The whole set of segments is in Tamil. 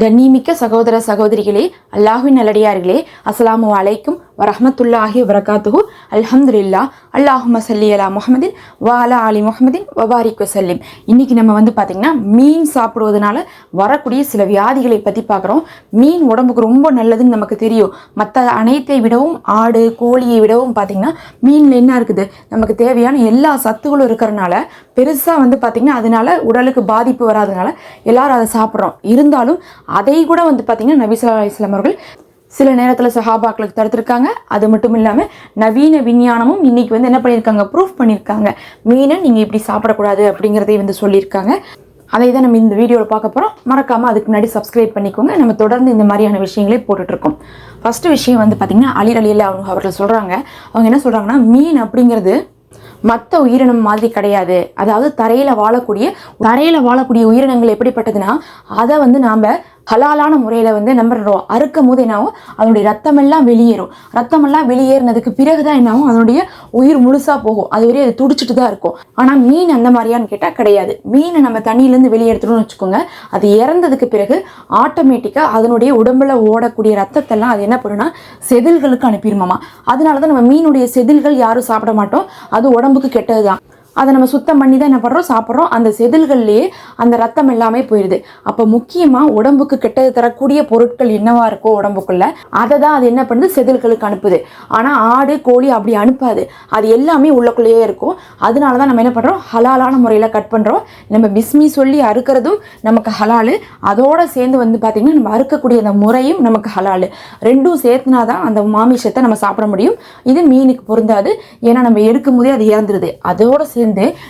கண்ணிமிக்க சகோதர சகோதரிகளே அல்லாஹுவின் நல்லடியார்களே அஸ்லாமு அலைக்கும். வரஹமத்துல்லாஹி வரகாத்துஹு அல்ஹம்துலில்லா. அல்லாஹும சல்லி அலா முகமதின் வாலா அலி முகமதின் வபாரிக் வசல்லிம். இன்னைக்கு நம்ம வந்து பார்த்திங்கன்னா மீன் சாப்பிடுவதனால வரக்கூடிய சில வியாதிகளை பற்றி பார்க்குறோம் மீன் உடம்புக்கு ரொம்ப நல்லதுன்னு நமக்கு தெரியும். மற்ற அனைத்தை விடவும் ஆடு கோழியை விடவும் பார்த்திங்கன்னா மீனில் என்ன இருக்குது? நமக்கு தேவையான எல்லா சத்துகளும் இருக்கிறனால பெருசாக வந்து பார்த்திங்கன்னா அதனால உடலுக்கு பாதிப்பு வராதனால எல்லாரும் அதை சாப்பிட்றோம். இருந்தாலும் அதை கூட வந்து பார்த்திங்கன்னா நபிசல்லா இஸ்லாம் அவர்கள் சில நேரத்தில் சஹாபாக்களுக்கு தடுத்திருக்காங்க. அது மட்டும் இல்லாமல் நவீன விஞ்ஞானமும் இன்றைக்கி வந்து என்ன பண்ணியிருக்காங்க? ப்ரூஃப் பண்ணியிருக்காங்க. மீனை நீங்கள் இப்படி சாப்பிடக்கூடாது அப்படிங்கிறதையும் வந்து சொல்லியிருக்காங்க. அதை தான் நம்ம இந்த வீடியோவில் பார்க்க போகிறோம் மறக்காமல் அதுக்கு முன்னாடி சப்ஸ்கிரைப் பண்ணிக்கோங்க. நம்ம தொடர்ந்து இந்த மாதிரியான விஷயங்களே போட்டுட்ருக்கோம். ஃபஸ்ட்டு விஷயம் வந்து பார்த்திங்கன்னா அலி அலியில் அவங்க அவர்கள் சொல்கிறாங்க அவங்க என்ன சொல்கிறாங்கன்னா மீன் அப்படிங்கிறது மற்ற உயிரினம் மாதிரி கிடையாது. அதாவது தரையில் வாழக்கூடிய தரையில் வாழக்கூடிய உயிரினங்கள் எப்படிப்பட்டதுன்னா அதை வந்து நாம் ஹலாலான முறையில் வந்து நம்ம அறுக்கும் போது என்னாகும்? அதனுடைய ரத்தமெல்லாம் வெளியேறும். ரத்தமெல்லாம் வெளியேறினதுக்கு பிறகு தான் என்னாகும்? அதனுடைய உயிர் முழுசாக போகும். அது வரையும் அது துடிச்சிட்டு தான் இருக்கும். ஆனால் மீன் அந்த மாதிரியான்னு கேட்டால் கிடையாது. மீனை நம்ம தண்ணியிலேருந்து வெளியே வச்சுக்கோங்க. அது இறந்ததுக்கு பிறகு ஆட்டோமேட்டிக்காக அதனுடைய உடம்புல ஓடக்கூடிய ரத்தத்தெல்லாம் அது என்ன பண்ணுன்னா செதில்களுக்கு அனுப்பிடுமாமா. அதனால தான் நம்ம மீனுடைய செதில்கள் யாரும் சாப்பிட மாட்டோம். அது உடம்புக்கு கெட்டது தான் அதை நம்ம சுத்தம் பண்ணி தான் என்ன பண்ணுறோம் சாப்பிட்றோம். அந்த செதில்கள்லேயே அந்த ரத்தம் எல்லாமே போயிடுது அப்போ முக்கியமாக உடம்புக்கு கெட்டது தரக்கூடிய பொருட்கள் என்னவா இருக்கோ உடம்புக்குள்ள அதை தான் அது என்ன பண்ணுது? செதில்களுக்கு அனுப்புது. ஆனால் ஆடு கோழி அப்படி அனுப்பாது. அது எல்லாமே உள்ளக்குள்ளேயே இருக்கும். அதனால தான் நம்ம என்ன பண்ணுறோம் ஹலாலான முறையில் கட் பண்ணுறோம் நம்ம பிஸ்மி சொல்லி அறுக்கிறதும் நமக்கு ஹலாலு. அதோடு சேர்ந்து வந்து பார்த்திங்கன்னா நம்ம அறுக்கக்கூடிய அந்த முறையும் நமக்கு ஹலாலு. ரெண்டும் சேர்த்துனா தான் அந்த மாமிஷத்தை நம்ம சாப்பிட முடியும். இது மீனுக்கு பொருந்தாது. ஏன்னா நம்ம எடுக்கும் போதே அது இறந்துருது. அதோட சேர்ந்து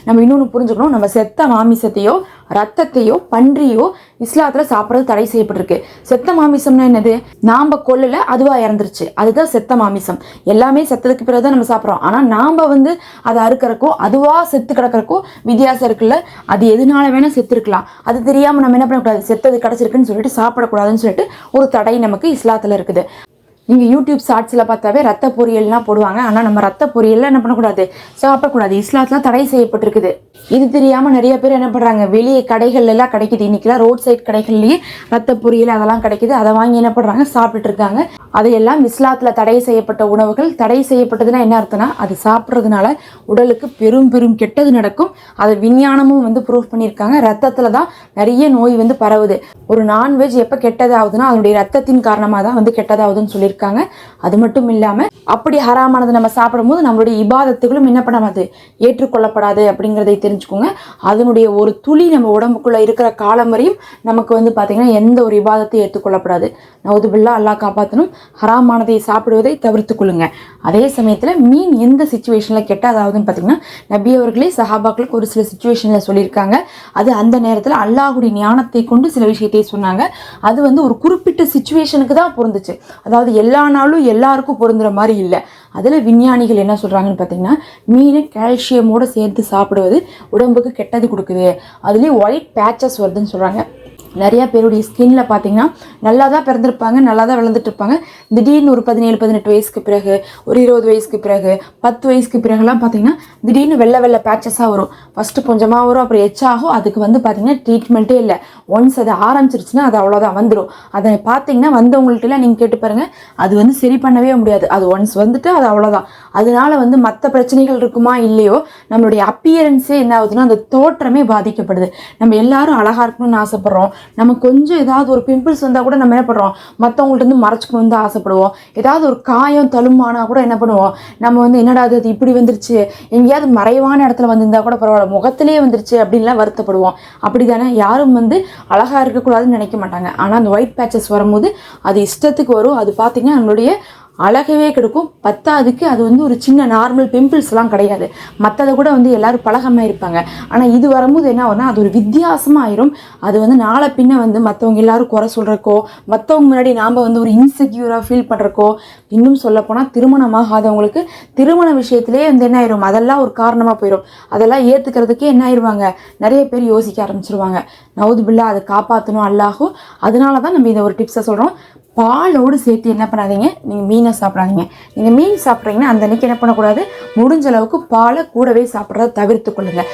நம்ம இன்னொன்று புரிஞ்சுக்கணும். நம்ம செத்த மாமிசத்தையோ ரத்தத்தையோ பன்றியோ இஸ்லாத்தில் சாப்பிட்றது தடை செய்யப்பட்டிருக்கு. செத்த மாமிசம்னா என்னது? நாம் கொல்லல அதுவாக இறந்துருச்சு. அதுதான் செத்த மாமிசம். எல்லாமே செத்ததுக்கு பிறகு தான் நம்ம சாப்பிட்றோம். ஆனால் நாம் வந்து அதை அறுக்கிறக்கோ அதுவாக செத்து கிடக்கிறக்கோ வித்தியாசம் இருக்குல்ல? அது எதனால வேணால் செத்துருக்கலாம். அது தெரியாமல் நம்ம என்ன பண்ணக்கூடாது? செத்தது கிடச்சிருக்குன்னு சொல்லிட்டு சாப்பிடக்கூடாதுன்னு சொல்லிட்டு ஒரு தடை நமக்கு இஸ்லாத்தில் இருக்குது. நீங்கள் யூடியூப் ஷார்ட்ஸில் பார்த்தாவே ரத்த பொரியல்லாம் போடுவாங்க. ஆனால் நம்ம ரத்த பொரியல்லாம் என்ன பண்ணக்கூடாது? சாப்பிடக்கூடாது. இஸ்லாத்தில் தடை செய்யப்பட்டிருக்குது. இது தெரியாமல் நிறைய பேர் என்ன பண்ணுறாங்க வெளியே கடைகள் எல்லாம் கிடைக்குது. இன்றைக்கெலாம் ரோட் சைட் கடைகள்லேயே ரத்த பொரியல் அதெல்லாம் கிடைக்குது. அதை வாங்கி என்ன பண்ணுறாங்க சாப்பிட்டுட்டு இருக்காங்க. அதையெல்லாம் இஸ்லாத்தில் தடை செய்யப்பட்ட உணவுகள் தடை செய்யப்பட்டதுன்னா என்ன அர்த்தம்னா அது சாப்பிட்றதுனால உடலுக்கு பெரும் பெரும் கெட்டது நடக்கும். அதை விஞ்ஞானமும் வந்து ப்ரூவ் பண்ணியிருக்காங்க. ரத்தத்தில் தான் நிறைய நோய் வந்து பரவுது. ஒரு நான்வெஜ் எப்போ கெட்டதாகுதுன்னா அதனுடைய ரத்தத்தின் காரணமாக தான் வந்து கெட்டதாகுதுன்னு சொல்லியிருக்காங்க. அது மட்டும் இல்லாமல் அப்படி ஹராமானது நம்ம சாப்பிடும்போது நம்மளுடைய இபாதத்துகளும் என்ன பண்ணாது ஏற்றுக்கொள்ளப்படாது அப்படிங்கிறதை தெரிஞ்சுக்கோங்க. அதனுடைய ஒரு துளி நம்ம உடம்புக்குள்ளே இருக்கிற காலம் வரையும் நமக்கு வந்து பார்த்திங்கன்னா எந்த ஒரு இபாதத்தையும் ஏற்றுக்கொள்ளப்படாது. நவுதுபில்லா அல்லாஹ் காப்பாற்றணும் ஹராமானதை சாப்பிடுவதை தவிர்த்து கொள்ளுங்க. அதே சமயத்தில் மீன் எந்த சுச்சுவேஷனில் கெட்டதாகுதுன்னு பார்த்திங்கன்னா நபி அவர்களே சஹாபாக்களுக்கு ஒரு சில சுச்சுவேஷனில் சொல்லியிருக்காங்க. அது அந்த நேரத்தில் அல்லாஹுடைய ஞானத்தை கொண்டு சில விஷயத்தை சொன்னாங்க. அது வந்து ஒரு குறிப்பிட்ட சுச்சுவேஷனுக்கு தான் பொருந்துச்சு. அதாவது எல்லா நாளும் எல்லாருக்கும் பொருந்துற மாதிரி இல்லை. அதில் விஞ்ஞானிகள் என்ன சொல்கிறாங்கன்னு பார்த்தீங்கன்னா மீனை கால்சியமோடு சேர்த்து சாப்பிடுவது உடம்புக்கு கெட்டது கொடுக்குது. அதுலேயும் ஒயிட் பேச்சஸ் வருதுன்னு சொல்கிறாங்க நிறையா பேருடைய ஸ்கின்ல பார்த்தீங்கன்னா நல்லா தான் பிறந்திருப்பாங்க நல்லா தான் வளர்ந்துட்டு இருப்பாங்க திடீர்னு ஒரு பதினேழு பதினெட்டு வயசுக்கு பிறகு ஒரு இருபது வயசுக்கு பிறகு பத்து வயசுக்கு பிறகுலாம் பார்த்தீங்கன்னா திடீர்னு வெள்ளை வெள்ளை பேச்சஸாக வரும். ஃபஸ்ட்டு கொஞ்சமாக வரும் அப்புறம் எச்சாகும் அதுக்கு வந்து பார்த்தீங்கன்னா ட்ரீட்மெண்ட்டே இல்லை. ஒன்ஸ் அது ஆரம்பிச்சிருச்சுன்னா அது அவ்வளோதான் வந்துடும் அதை பார்த்தீங்கன்னா வந்தவங்கள்ட்டலாம் நீங்கள் கேட்டு பாருங்கள் அது வந்து சரி பண்ணவே முடியாது. அது ஒன்ஸ் வந்துட்டு அது அவ்வளோதான் அதனால வந்து மற்ற பிரச்சனைகள் இருக்குமா இல்லையோ நம்மளுடைய அப்பியரன்ஸே என்ன ஆகுதுன்னா அந்த தோற்றமே பாதிக்கப்படுது. நம்ம எல்லாரும் அழகாக இருக்கணும்னு ஆசைப்படுறோம். நம்ம கொஞ்சம் ஏதாவது ஒரு பிம்பிள்ஸ் வந்தால் கூட நம்ம என்ன பண்ணுறோம்? மற்றவங்கள்ட்ட இருந்து மறைச்சிக்கணும் தான் ஆசைப்படுவோம். ஏதாவது ஒரு காயம் தழும்பானா கூட என்ன பண்ணுவோம்? நம்ம வந்து என்னடா அது அது இப்படி வந்துருச்சு? எங்கேயாவது மறைவான இடத்துல வந்திருந்தா கூட பரவாயில்ல முகத்திலே வந்துருச்சு அப்படின்லாம் வருத்தப்படுவோம். அப்படி தானே யாரும் வந்து அழகாக இருக்கக்கூடாதுன்னு நினைக்க மாட்டாங்க. ஆனால் அந்த ஒயிட் பேச்சஸ் வரும்போது அது இஷ்டத்துக்கு வரும். அது பார்த்திங்கன்னா நம்மளுடைய அழகவே கிடைக்கும். பத்தாவதுக்கு அது வந்து ஒரு சின்ன நார்மல் பிம்பிள்ஸ்லாம் கிடையாது. மற்றதை கூட வந்து எல்லோரும் பழகமாக இருப்பாங்க. ஆனால் இது வரும்போது என்ன ஆகும்னா அது ஒரு வித்தியாசமாக ஆயிரும். அது வந்து நாளை பின்ன வந்து மற்றவங்க எல்லாரும் குறை சொல்கிறக்கோ மற்றவங்க முன்னாடி நாம் வந்து ஒரு இன்செக்யூராக ஃபீல் பண்ணுறக்கோ இன்னும் சொல்லப்போனால் திருமணமாகாதவங்களுக்கு திருமண விஷயத்திலே வந்து என்ன ஆயிரும்? அதெல்லாம் ஒரு காரணமாக போயிடும் அதெல்லாம் ஏற்றுக்கிறதுக்கே என்ன ஆயிடுவாங்க நிறைய பேர் யோசிக்க ஆரம்பிச்சிருவாங்க. நவுது பில்லா அதை காப்பாற்றணும் அல்லாஹும் அதனால தான் நம்ம இதை ஒரு டிப்ஸை சொல்கிறோம் பாலோடு சேர்த்து என்ன பண்ணாதீங்க? நீங்கள் மீனை சாப்பிடாதீங்க. நீங்கள் மீன் சாப்பிட்றீங்கன்னா அந்த அன்றைக்கி என்ன பண்ணக்கூடாது? முடிஞ்ச அளவுக்கு பாலை கூடவே சாப்பிட்றத தவிர்த்து கொள்ளுங்கள்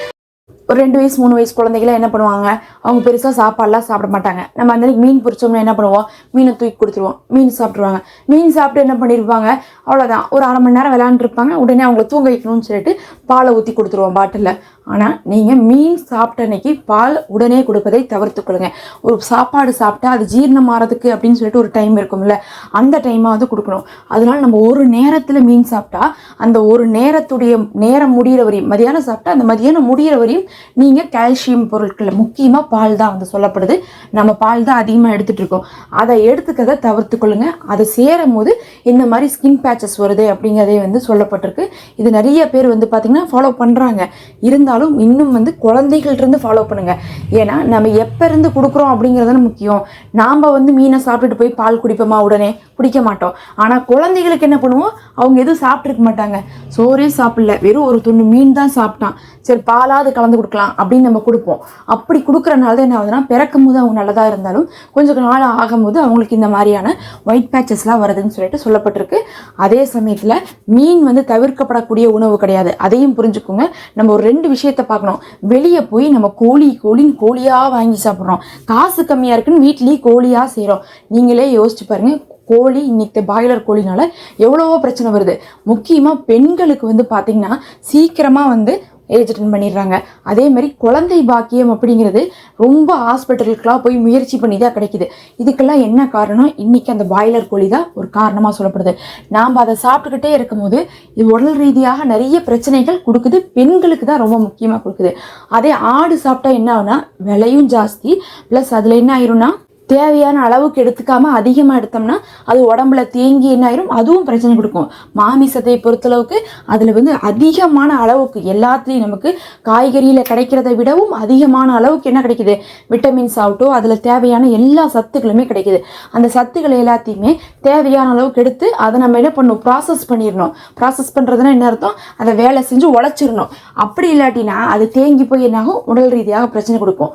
ஒரு ரெண்டு வயசு மூணு வயசு குழந்தைகளாம் என்ன பண்ணுவாங்க? அவங்க பெருசாக சாப்பாடெலாம் சாப்பிட மாட்டாங்க. நம்ம அந்த மீன் பிடிச்சோம்னா என்ன பண்ணுவோம்? மீனை தூக்கி கொடுத்துருவோம். மீன் சாப்பிட்ருவாங்க மீன் சாப்பிட்டு என்ன பண்ணியிருப்பாங்க அவ்வளோதான் ஒரு அரை மணி நேரம் விளையாண்டுருப்பாங்க. உடனே அவங்கள தூங்க வைக்கணும்னு சொல்லிட்டு பாலை ஊற்றி கொடுத்துருவோம் பாட்டிலில். ஆனால் நீங்கள் மீன் சாப்பிட்ட அன்னைக்கு பால் உடனே கொடுப்பதை தவிர்த்துக்கொள்ளுங்க ஒரு சாப்பாடு சாப்பிட்டா அது ஜீரணம் ஆகிறதுக்கு அப்படின்னு சொல்லிட்டு ஒரு டைம் இருக்கும்ல. அந்த டைமாவது கொடுக்கணும். அதனால் நம்ம ஒரு நேரத்தில் மீன் சாப்பிட்டா அந்த ஒரு நேரத்துடைய நேரம் முடிகிற வரையும் மதியானம் சாப்பிட்டா அந்த மதியானம் முடிகிற வரையும் நீங்கள் கால்சியம் பொருட்களில் முக்கியமாக பால் தான் வந்து சொல்லப்படுது. நம்ம பால் தான் அதிகமாக எடுத்துகிட்டு இருக்கோம். அதை எடுத்துக்கிறதை தவிர்த்து கொள்ளுங்க. அதை சேரும் போது இந்த மாதிரி ஸ்கின் பேச்சஸ் வருது அப்படிங்கிறதே வந்து சொல்லப்பட்டிருக்கு. இது நிறைய பேர் வந்து பார்த்திங்கன்னா ஃபாலோ பண்ணுறாங்க இருந்தாலும் இன்னும் வந்து குழந்தைகள்கிட்ட ஃபாலோ பண்ணுங்க. ஏன்னா நம்ம எப்போ இருந்து கொடுக்குறோம் அப்படிங்கிறது முக்கியம். நாம் வந்து மீனை சாப்பிட்டுட்டு போய் பால் குடிப்போமா உடனே? குடிக்க மாட்டோம். ஆனால் குழந்தைகளுக்கு என்ன பண்ணுவோம்? அவங்க எதுவும் சாப்பிட்ருக்க மாட்டாங்க. சோறே சாப்பிடல. வெறும் ஒரு துண்டு மீன் தான் சாப்பிட்டான். சரி பாலாவது கலந்து கொடுக்கலாம் அப்படின்னு நம்ம கொடுப்போம். அப்படி கொடுக்குறனால தான் என்ன ஆகுதுன்னா பிறக்கும் போது அவங்க நல்லதாக இருந்தாலும் கொஞ்சம் நாள் ஆகும்போது அவங்களுக்கு இந்த மாதிரியான ஒயிட் பேச்சஸ்லாம் வருதுன்னு சொல்லிட்டு சொல்லப்பட்டிருக்கு. அதே சமயத்தில் மீன் வந்து தவிர்க்கப்படக்கூடிய உணவு கிடையாது. அதையும் புரிஞ்சுக்கோங்க. நம்ம ஒரு ரெண்டு விஷயத்தை பார்க்கணும். வெளியே போய் நம்ம கோழி கோழின்னு கோழியாக வாங்கி சாப்பிட்றோம். காசு கம்மியாக இருக்குன்னு வீட்லேயே கோழியாக செய்கிறோம் நீங்களே யோசிச்சு பாருங்கள் கோழி இன்னைக்கு பாய்லர் கோழினால எவ்வளவோ பிரச்சனை வருது. முக்கியமாக பெண்களுக்கு வந்து பார்த்திங்கன்னா சீக்கிரமாக வந்து ஏஜ் அட்டன் பண்ணிடுறாங்க. அதே மாதிரி குழந்தை பாக்கியம் அப்படிங்கிறது ரொம்ப ஹாஸ்பிட்டலுக்கெலாம் போய் முயற்சி பண்ணி தான் கிடைக்குது. இதுக்கெல்லாம் என்ன காரணம்? இன்றைக்கி அந்த பாய்லர் கோழி தான் ஒரு காரணமாக சொல்லப்படுது. நாம் அதை சாப்பிட்டுக்கிட்டே இருக்கும்போது இது உடல் ரீதியாக நிறைய பிரச்சனைகள் கொடுக்குது. பெண்களுக்கு தான் ரொம்ப முக்கியமாக கொடுக்குது. அதே ஆடு சாப்பிட்டா என்ன ஆகுனா விலையும் ஜாஸ்தி. ப்ளஸ் அதில் என்ன ஆயிரும்னா தேவையான அளவுக்கு எடுத்துக்காமல் அதிகமாக எடுத்தோம்னா அது உடம்புல தேங்கி என்ன ஆயிரும்? அதுவும் பிரச்சனை கொடுக்கும். மாமிசத்தை பொறுத்தளவுக்கு அதில் வந்து அதிகமான அளவுக்கு எல்லாத்துலேயும் நமக்கு காய்கறியில் கிடைக்கிறத விடவும் அதிகமான அளவுக்கு என்ன கிடைக்குது? விட்டமின்ஸ் ஆகட்டும் அதில் தேவையான எல்லா சத்துக்களுமே கிடைக்குது. அந்த சத்துக்களை எல்லாத்தையுமே தேவையான அளவுக்கு எடுத்து அதை நம்ம என்ன பண்ணணும்? ப்ராசஸ் பண்ணிடணும். ப்ராசஸ் பண்ணுறதுனா என்ன அர்த்தம்? அதை வேலை செஞ்சு உழைச்சிடணும். அப்படி இல்லாட்டினா அது தேங்கி போய் என்னாகும் உடல் ரீதியாக பிரச்சனை கொடுக்கும்.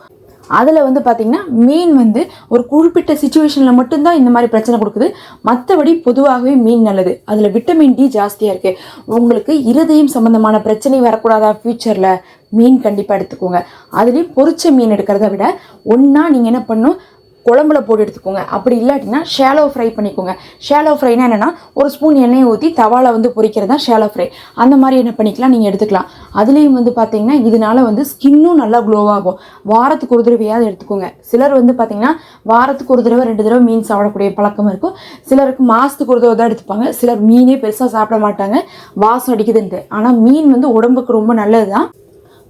அதில் வந்து பார்த்திங்கன்னா மீன் வந்து ஒரு குறிப்பிட்ட சுச்சுவேஷனில் மட்டும்தான் இந்த மாதிரி பிரச்சனை கொடுக்குது. மற்றபடி பொதுவாகவே மீன் நல்லது. அதில் விட்டமின் டி ஜாஸ்தியாக இருக்குது உங்களுக்கு இருதயம் சம்மந்தமான பிரச்சனை வரக்கூடாதா ஃப்யூச்சரில் மீன் கண்டிப்பாக எடுத்துக்கோங்க. அதுலேயும் பொரிச்ச மீன் எடுக்கிறத விட ஒன்றா நீங்கள் என்ன பண்ணணும்? குழம்புல போட்டு எடுத்துக்கோங்க. அப்படி இல்லாட்டினா ஷேலோ ஃப்ரை பண்ணிக்கோங்க. ஷேலோ ஃப்ரைனா என்னென்னா ஒரு ஸ்பூன் எண்ணெயை ஊற்றி தவாவில் வந்து பொரிக்கிறது தான் ஷேலோ ஃப்ரை அந்த மாதிரி என்ன பண்ணிக்கலாம் நீங்கள் எடுத்துக்கலாம். அதுலேயும் வந்து பார்த்தீங்கன்னா இதனால வந்து ஸ்கின்னும் நல்லா க்ளோவாகும் வாரத்துக்கு ஒரு தடவையாவது எடுத்துக்கோங்க. சிலர் வந்து பார்த்தீங்கன்னா வாரத்துக்கு ஒரு தடவை ரெண்டு தடவை மீன் சாப்பிடக்கூடிய பழக்கம் இருக்கும். சிலருக்கு மாதத்துக்கு ஒரு தடவை தான் எடுத்துப்பாங்க. சிலர் மீனே பெருசாக சாப்பிட மாட்டாங்க. வாசம் அடிக்குதுன்ட்டு. ஆனால் மீன் வந்து உடம்புக்கு ரொம்ப நல்லது தான்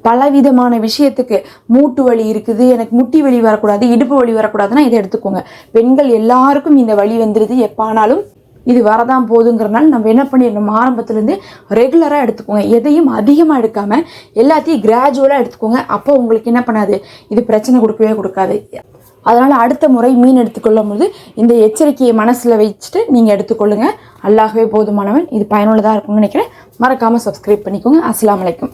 பலவிதமான விஷயத்துக்கு மூட்டு வலி இருக்குது எனக்கு முட்டி வலி வரக்கூடாது இடுப்பு வலி வரக்கூடாதுன்னா இதை எடுத்துக்கோங்க. பெண்கள் எல்லாருக்கும் இந்த வலி வந்துடுது எப்பானாலும் இது வரதான் போதுங்கிறனால நம்ம என்ன பண்ணிடணும்? ஆரம்பத்துலேருந்து ரெகுலராக எடுத்துக்கோங்க. எதையும் அதிகமாக எடுக்காமல் எல்லாத்தையும் கிராஜுவலாக எடுத்துக்கோங்க. அப்போ உங்களுக்கு என்ன பண்ணாது? இது பிரச்சனை கொடுக்கவே கொடுக்காது. அதனால் அடுத்த முறை மீன் எடுத்துக்கொள்ளும் போது இந்த எச்சரிக்கையை மனசில் வச்சுட்டு நீங்கள் எடுத்துக்கொள்ளுங்கள் அல்லாகவே போதுமானவன். இது பயனுள்ளதாக இருக்கும்னு நினைக்கிறேன். மறக்காமல் சப்ஸ்கிரைப் பண்ணிக்கோங்க. அஸ்லாம் வலைக்கம்